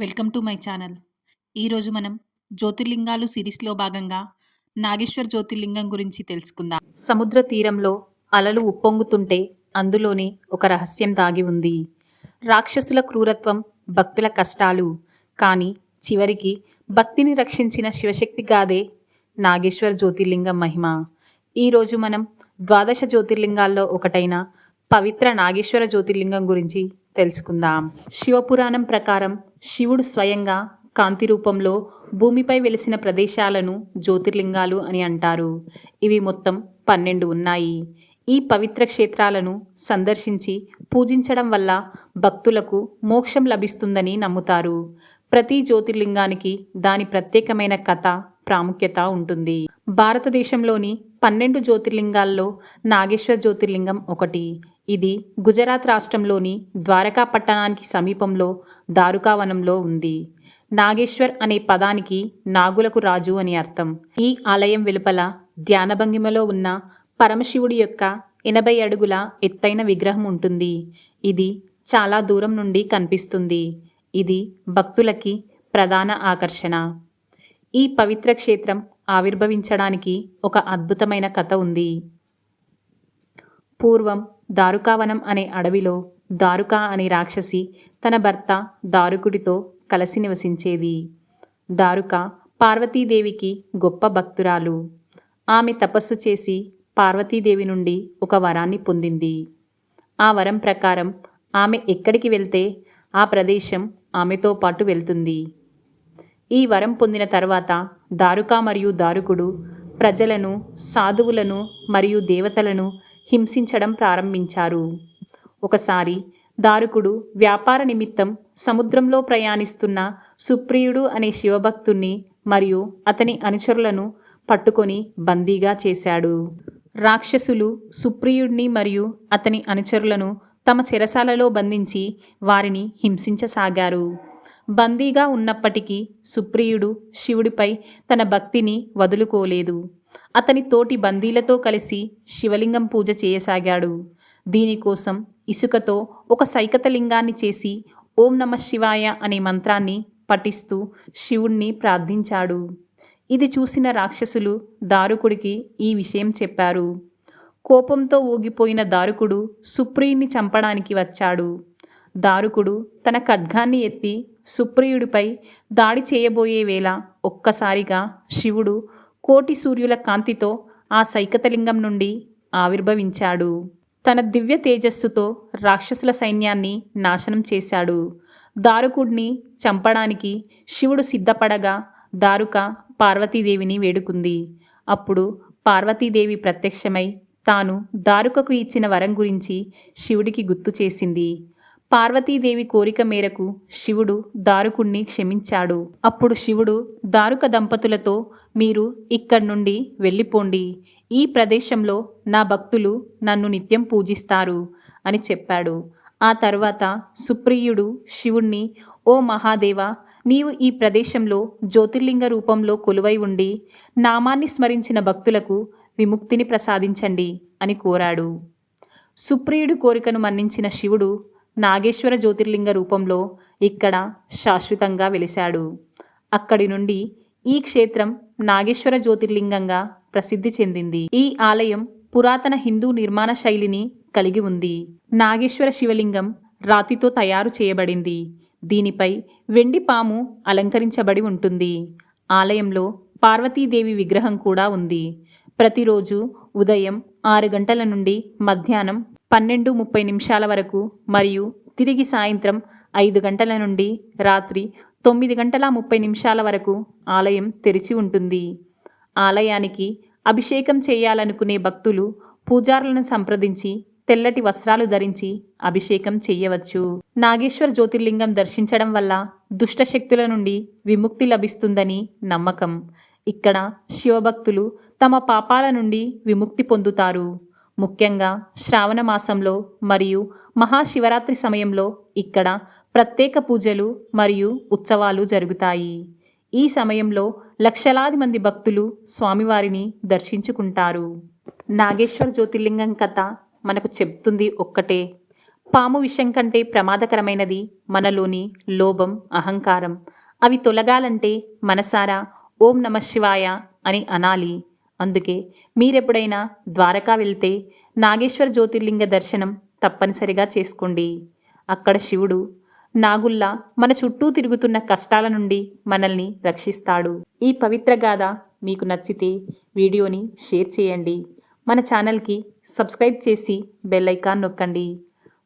Welcome to my channel. ఈరోజు మనం జ్యోతిర్లింగాలు సిరీస్లో భాగంగా నాగేశ్వర్ జ్యోతిర్లింగం గురించి తెలుసుకుందాం. సముద్ర తీరంలో అలలు ఉప్పొంగుతుంటే అందులోనే ఒక రహస్యం దాగి ఉంది. రాక్షసుల క్రూరత్వం భక్తుల కష్టాలు కానీ చివరికి భక్తిని రక్షించిన శివశక్తి గాదే నాగేశ్వర్ జ్యోతిర్లింగం మహిమ. ఈరోజు మనం ద్వాదశ జ్యోతిర్లింగాల్లో ఒకటైన పవిత్ర నాగేశ్వర జ్యోతిర్లింగం గురించి తెలుసుకుందాం. శివపురాణం ప్రకారం శివుడు స్వయంగా కాంతి రూపంలో భూమిపై వెలిసిన ప్రదేశాలను జ్యోతిర్లింగాలు అని అంటారు. ఇవి మొత్తం పన్నెండు ఉన్నాయి. ఈ పవిత్ర క్షేత్రాలను సందర్శించి పూజించడం వల్ల భక్తులకు మోక్షం లభిస్తుందని నమ్ముతారు. ప్రతి జ్యోతిర్లింగానికి దాని ప్రత్యేకమైన కథ ప్రాముఖ్యత ఉంటుంది. భారతదేశంలోని పన్నెండు జ్యోతిర్లింగాల్లో నాగేశ్వర జ్యోతిర్లింగం ఒకటి ఇది గుజరాత్ రాష్ట్రంలోని ద్వారకా పట్టణానికి సమీపంలో దారుకావనంలో ఉంది. నాగేశ్వర్ అనే పదానికి నాగులకు రాజు అని అర్థం. ఈ ఆలయం వెలుపల ధ్యానభంగిమలో ఉన్న పరమశివుడి యొక్క ఎనభై అడుగుల ఎత్తైన విగ్రహం ఉంటుంది. ఇది చాలా దూరం నుండి కనిపిస్తుంది. ఇది భక్తులకి ప్రధాన ఆకర్షణ. ఈ పవిత్ర క్షేత్రం ఆవిర్భవించడానికి ఒక అద్భుతమైన కథ ఉంది. పూర్వం దారుకావనం అనే అడవిలో దారుక అనే రాక్షసి తన భర్త దారుకుడితో కలిసి నివసించేది. దారుక పార్వతీదేవికి గొప్ప భక్తురాలు. ఆమె తపస్సు చేసి పార్వతీదేవి నుండి ఒక వరాన్ని పొందింది. ఆ వరం ప్రకారం ఆమె ఎక్కడికి వెళ్తే ఆ ప్రదేశం ఆమెతో పాటు వెళ్తుంది. ఈ వరం పొందిన తర్వాత దారుక మరియు దారుకుడు ప్రజలను సాధువులను మరియు దేవతలను హింసించడం ప్రారంభించారు. ఒకసారి దారుకుడు వ్యాపార నిమిత్తం సముద్రంలో ప్రయాణిస్తున్న సుప్రియుడు అనే శివభక్తుణ్ణి మరియు అతని అనుచరులను పట్టుకొని బందీగా చేశాడు. రాక్షసులు సుప్రియుడిని మరియు అతని అనుచరులను తమ చెరసాలలో బంధించి వారిని హింసించసాగారు. బందీగా ఉన్నప్పటికీ సుప్రియుడు శివుడిపై తన భక్తిని వదులుకోలేదు. అతని తోటి బందీలతో కలిసి శివలింగం పూజ చేయసాగాడు. దీనికోసం ఇసుకతో ఒక సైకతలింగాన్ని చేసి ఓం నమ శివాయ అనే మంత్రాన్ని పఠిస్తూ శివుణ్ణి ప్రార్థించాడు. ఇది చూసిన రాక్షసులు దారుకుడికి ఈ విషయం చెప్పారు. కోపంతో ఊగిపోయిన దారుకుడు సుప్రియుని చంపడానికి వచ్చాడు. దారుకుడు తన ఖడ్గాన్ని ఎత్తి సుప్రియుడిపై దాడి చేయబోయే వేళ ఒక్కసారిగా శివుడు కోటి సూర్యుల కాంతితో ఆ సైకతలింగం నుండి ఆవిర్భవించాడు. తన దివ్య తేజస్సుతో రాక్షసుల సైన్యాన్ని నాశనం చేశాడు. దారుకుడిని చంపడానికి శివుడు సిద్ధపడగా దారుక పార్వతీదేవిని వేడుకుంది. అప్పుడు పార్వతీదేవి ప్రత్యక్షమై తాను దారుకకు ఇచ్చిన వరం గురించి శివుడికి గుర్తు చేసింది. పార్వతీదేవి కోరిక మేరకు శివుడు దారుకుణ్ణి క్షమించాడు. అప్పుడు శివుడు దారుక దంపతులతో మీరు ఇక్కడి నుండి వెళ్ళిపోండి. ఈ ప్రదేశంలో నా భక్తులు నన్ను నిత్యం పూజిస్తారు అని చెప్పాడు. ఆ తర్వాత సుప్రియుడు శివుణ్ణి ఓ మహాదేవ నీవు ఈ ప్రదేశంలో జ్యోతిర్లింగ రూపంలో కొలువై ఉండి నామాన్ని స్మరించిన భక్తులకు విముక్తిని ప్రసాదించండి అని కోరాడు. సుప్రియుడు కోరికను మన్నించిన శివుడు నాగేశ్వర జ్యోతిర్లింగ రూపంలో ఇక్కడ శాశ్వతంగా వెలిశాడు. అక్కడి నుండి ఈ క్షేత్రం నాగేశ్వర జ్యోతిర్లింగంగా ప్రసిద్ధి చెందింది. ఈ ఆలయం పురాతన హిందూ నిర్మాణ శైలిని కలిగి ఉంది. నాగేశ్వర శివలింగం రాతితో తయారు చేయబడింది. దీనిపై వెండి పాము అలంకరించబడి ఉంటుంది. ఆలయంలో పార్వతీదేవి విగ్రహం కూడా ఉంది. ప్రతిరోజు ఉదయం ఆరు గంటల నుండి మధ్యాహ్నం పన్నెండు ముప్పై నిమిషాల వరకు మరియు తిరిగి సాయంత్రం ఐదు గంటల నుండి రాత్రి తొమ్మిది గంటల ముప్పై నిమిషాల వరకు ఆలయం తెరిచి ఉంటుంది. ఆలయానికి అభిషేకం చేయాలనుకునే భక్తులు పూజారులను సంప్రదించి తెల్లటి వస్త్రాలు ధరించి అభిషేకం చేయవచ్చు. నాగేశ్వర జ్యోతిర్లింగం దర్శించడం వల్ల దుష్టశక్తుల నుండి విముక్తి లభిస్తుందని నమ్మకం. ఇక్కడ శివభక్తులు తమ పాపాల నుండి విముక్తి పొందుతారు. ముఖ్యంగా శ్రావణ మాసంలో మరియు మహాశివరాత్రి సమయంలో ఇక్కడ ప్రత్యేక పూజలు మరియు ఉత్సవాలు జరుగుతాయి. ఈ సమయంలో లక్షలాది మంది భక్తులు స్వామివారిని దర్శించుకుంటారు. నాగేశ్వర జ్యోతిర్లింగం కథ మనకు చెప్తుంది ఒక్కటే. పాము విషం కంటే ప్రమాదకరమైనది మనలోని లోభం అహంకారం. అవి తొలగాలంటే మనసారా ఓం నమ శివాయ అని అనాలి. అందుకే మీరెప్పుడైనా ద్వారకా వెళ్తే నాగేశ్వర జ్యోతిర్లింగ దర్శనం తప్పనిసరిగా చేసుకోండి. అక్కడ శివుడు నాగుల్లా మన చుట్టూ తిరుగుతున్న కష్టాల నుండి మనల్ని రక్షిస్తాడు. ఈ పవిత్ర గాథ మీకు నచ్చితే వీడియోని షేర్ చేయండి. మన ఛానల్కి సబ్స్క్రైబ్ చేసి బెల్ ఐకాన్ నొక్కండి.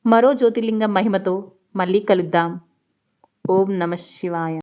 మరో జ్యోతిర్లింగం మహిమతో మళ్ళీ కలుద్దాం. ఓం నమ శివాయ.